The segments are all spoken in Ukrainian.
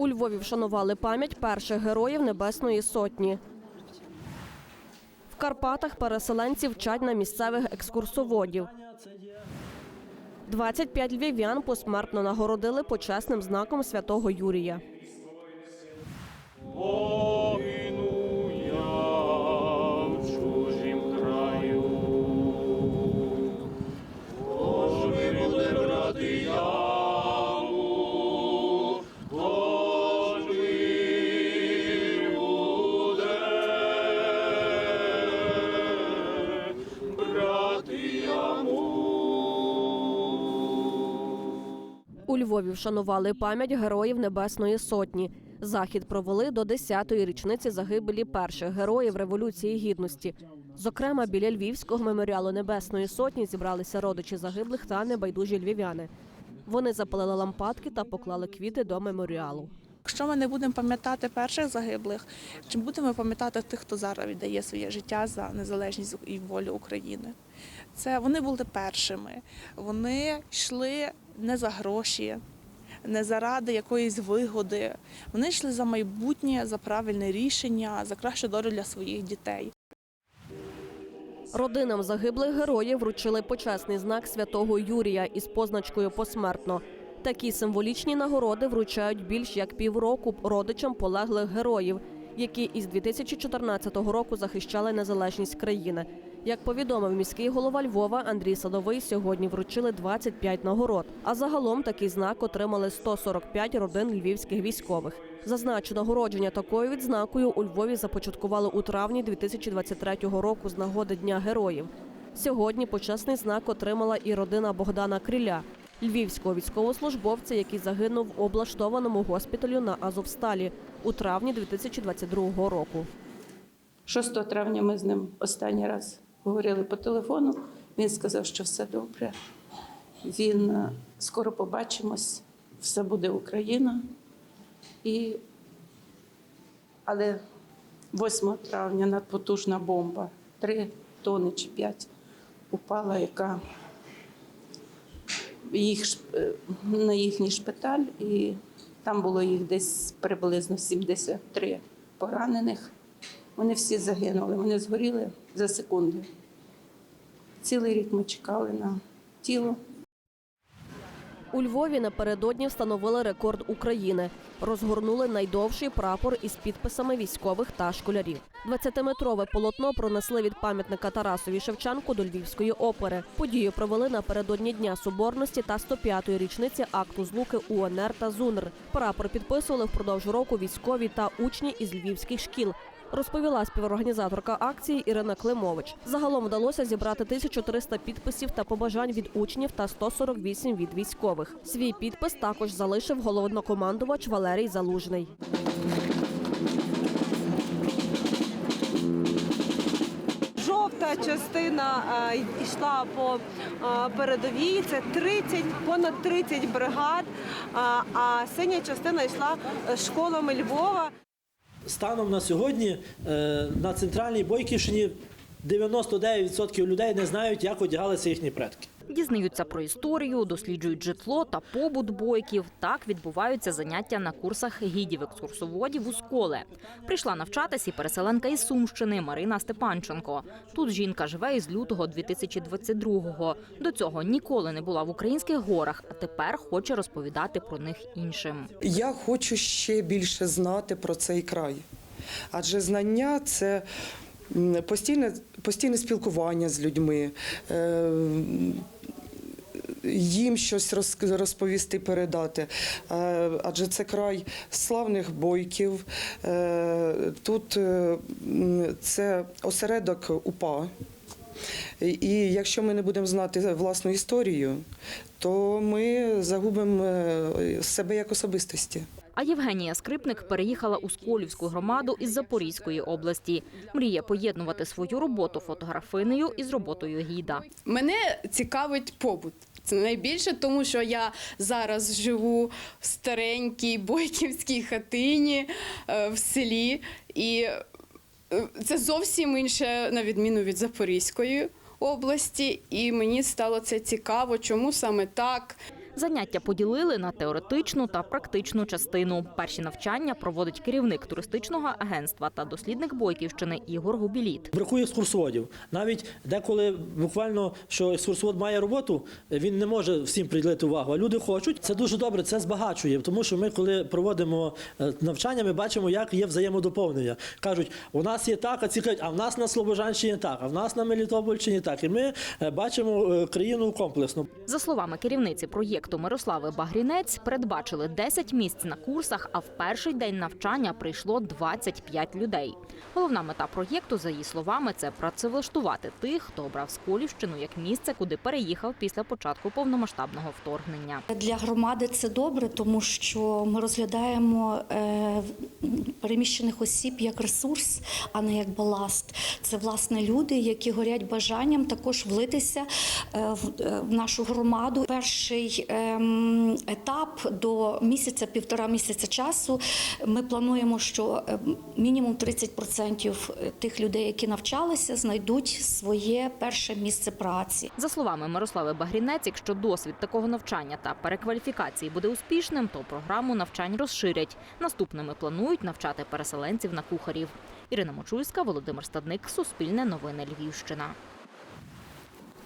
У Львові вшанували пам'ять перших героїв Небесної Сотні. В Карпатах переселенці вчать на місцевих екскурсоводів. 25 львів'ян посмертно нагородили почесним знаком святого Юрія. Львові вшанували пам'ять героїв Небесної Сотні. Захід провели до 10-ї річниці загибелі перших героїв Революції Гідності. Зокрема, біля Львівського меморіалу Небесної Сотні зібралися родичі загиблих та небайдужі львів'яни. Вони запалили лампадки та поклали квіти до меморіалу. Якщо ми не будемо пам'ятати перших загиблих, чи будемо пам'ятати тих, хто зараз віддає своє життя за незалежність і волю України? Це вони були першими. Вони йшли не за гроші, не заради якоїсь вигоди. Вони йшли за майбутнє, за правильне рішення, за кращу долю для своїх дітей. Родинам загиблих героїв вручили почесний знак святого Юрія із позначкою посмертно. Такі символічні нагороди вручають більш як півроку родичам полеглих героїв, які із 2014 року захищали незалежність країни. Як повідомив міський голова Львова Андрій Садовий, сьогодні вручили 25 нагород. А загалом такий знак отримали 145 родин львівських військових. Зазначу, нагородження такою відзнакою у Львові започаткували у травні 2023 року з нагоди Дня героїв. Сьогодні почесний знак отримала і родина Богдана Криля, львівського військовослужбовця, який загинув в облаштованому госпіталю на Азовсталі у травні 2022 року. 6 травня ми з ним останній раз говорили по телефону. Він сказав, що все добре. Він е, скоро побачимось, все буде Україна. І... Але 8 травня надпотужна бомба, 3 тони чи 5 упала, яка їх, е, на їхній шпиталь, і там було їх десь приблизно 73 поранених. Вони всі загинули, вони згоріли за секунди. Цілий рік ми чекали на тіло. У Львові напередодні встановили рекорд України. Розгорнули найдовший прапор із підписами військових та школярів. 20-метрове полотно пронесли від пам'ятника Тарасові Шевченку до Львівської опери. Подію провели напередодні Дня Соборності та 105-ї річниці акту злуки УНР та ЗУНР. Прапор підписували впродовж року військові та учні із львівських шкіл. Розповіла співорганізаторка акції Ірина Климович. Загалом вдалося зібрати 1300 підписів та побажань від учнів та 148 від військових. Свій підпис також залишив головнокомандувач Валерій Залужний. Жовта частина е, йшла по е, передовій. Це 30, понад 30 бригад. е, А синя частина йшла школами Львова. Станом на сьогодні е, на центральній Бойківщині 99% людей не знають, як одягалися їхні предки. Дізнаються про історію, досліджують житло та побут бойків. Так відбуваються заняття на курсах гідів-екскурсоводів у школи. Прийшла навчатись і переселенка із Сумщини Марина Степанченко. Тут жінка живе із лютого 2022-го. До цього ніколи не була в українських горах, а тепер хоче розповідати про них іншим. Я хочу ще більше знати про цей край. Адже знання це постійне, постійне спілкування з людьми. е, Їм щось роз- розповісти, передати. Е, Адже це край славних бойків. Е, Тут це осередок УПА. І якщо ми не будемо знати власну історію, то ми загубимо себе як особистості. А Євгенія Скрипник переїхала у Сколівську громаду із Запорізької області. Мріє поєднувати свою роботу фотографинею із роботою гіда. Мене цікавить побут. Це найбільше, тому що я зараз живу в старенькій бойківській хатині е, в селі, і е, це зовсім інше, на відміну від Запорізької області. І мені стало це цікаво, чому саме так. Заняття поділили на теоретичну та практичну частину. Перші навчання проводить керівник туристичного агентства та дослідник Бойківщини Ігор Губіліт. Бракує екскурсоводів. Навіть деколи буквально, що екскурсовод має роботу, він не може всім приділити увагу. А люди хочуть. Це дуже добре, це збагачує. Тому що ми, коли проводимо е, навчання, ми бачимо, як є взаємодоповнення. Кажуть, у нас є так, а ці кажуть, а в нас на Слобожанщині так, а в нас на Мелітопольщині так. І ми е, бачимо е, країну комплексно. За словами керівниці проєкту Мирослави Багрінець, передбачили 10 місць на курсах, а в перший день навчання прийшло 25 людей. Головна мета проєкту, за її словами, це працевлаштувати тих, хто обрав Сколівщину як місце, куди переїхав після початку повномасштабного вторгнення. Для громади це добре, тому що ми розглядаємо е, переміщених осіб як ресурс, а не як баласт. Це власне люди, які горять бажанням також влитися е, в, е, нашу громаду. Перший етап до місяця, півтора місяця часу. Ми плануємо, що е, мінімум 30% тих людей, які навчалися, знайдуть своє перше місце праці. За словами Мирослави Багрінець, якщо досвід такого навчання та перекваліфікації буде успішним, то програму навчань розширять. Наступними планують навчати переселенців на кухарів. Ірина Мочульська, Володимир Стадник, Суспільне новини Львівщина.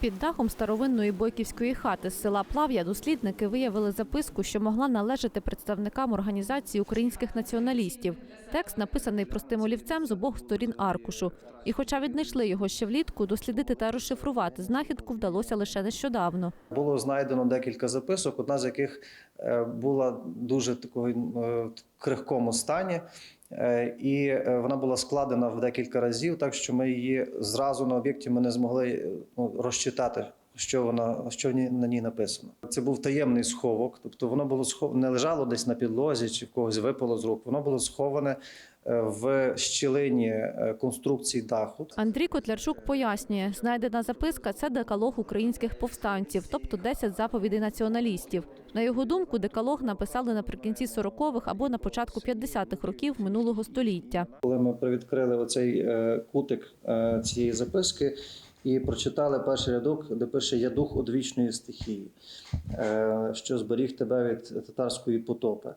Під дахом старовинної бойківської хати з села Плав'я дослідники виявили записку, що могла належати представникам організації українських націоналістів. Текст написаний простим олівцем з обох сторін аркушу. І, хоча віднайшли його ще влітку, дослідити та розшифрувати знахідку вдалося лише нещодавно. Було знайдено декілька записок, одна з яких була дуже такого е, крихкому стані, е, і е, вона була складена в декілька разів, так що ми її зразу на об'єкті ми не змогли е, ну, розчитати. Що вона що на ній написано? Це був таємний сховок, тобто воно було схов... не лежало десь на підлозі чи в когось випало з рук. Воно було сховане е, в щілині е, конструкції даху. Андрій Котлярчук пояснює, знайдена записка це декалог українських повстанців, тобто 10 заповідей націоналістів. На його думку, декалог написали наприкінці 40-х або на початку 50-х років минулого століття. Коли ми привідкрили оцей е, кутик е, цієї записки і прочитали перший рядок, де пише Я дух одвічної стихії, е, що зберіг тебе від татарської потопи.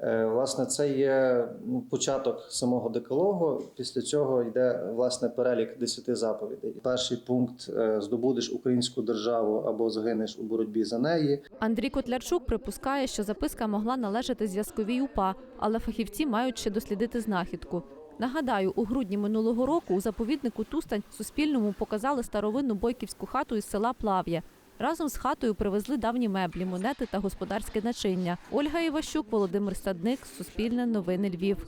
Е, Власне, це є ну, початок самого декалогу. Після цього йде власне перелік десяти заповідей. Перший пункт е, здобудеш українську державу або загинеш у боротьбі за неї. Андрій Котлярчук припускає, що записка могла належати зв'язковій УПА, але фахівці мають ще дослідити знахідку. Нагадаю, у грудні минулого року у заповіднику Тустань Суспільному показали старовинну бойківську хату із села Плав'я. Разом з хатою привезли давні меблі, монети та господарське начиння. Ольга Іващук, Володимир Стадник, Суспільне новини Львів.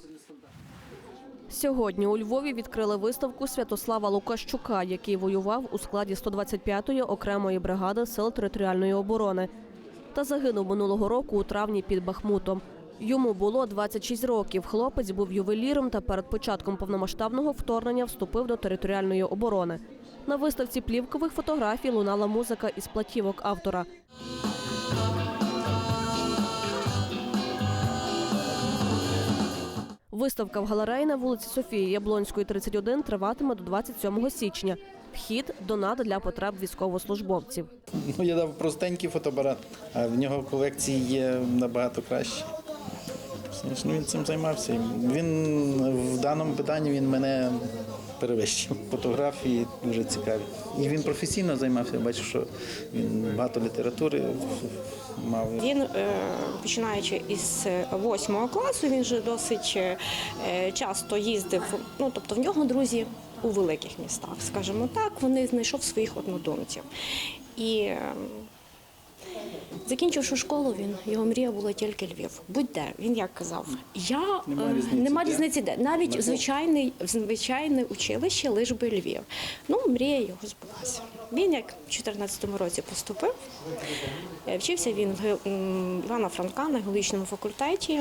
Сьогодні у Львові відкрили виставку Святослава Лукащука, який воював у складі 125-ї окремої бригади сил територіальної оборони та загинув минулого року у травні під Бахмутом. Йому було 26 років. Хлопець був ювеліром та перед початком повномасштабного вторгнення вступив до територіальної оборони. На виставці плівкових фотографій лунала музика із платівок автора. Виставка в галереї на вулиці Софії Яблонської, 31 триватиме до 27 січня. Вхід донат для потреб військовослужбовців. Ну, я дав простенький фотоапарат, а в нього колекції є набагато краще. Ну, він цим займався. Він в даному питанні він мене перевищив. Фотографії дуже цікаві. І він професійно займався. Я бачу, що він багато літератури мав. Він, е, починаючи із восьмого класу, він вже досить е, часто їздив. Ну тобто в нього друзі у великих містах, скажімо так, вони знайшов своїх однодумців. І е, закінчивши школу, він його мрія була тільки Львів. Будь-де він як казав, я Нема е, різниці, нема де. різниці де навіть На звичайний звичайне училище, лиш би Львів. Ну мрія його збулася. Він як в 14-му році поступив. Е, Вчився він в Івана Франка на геологічному факультеті.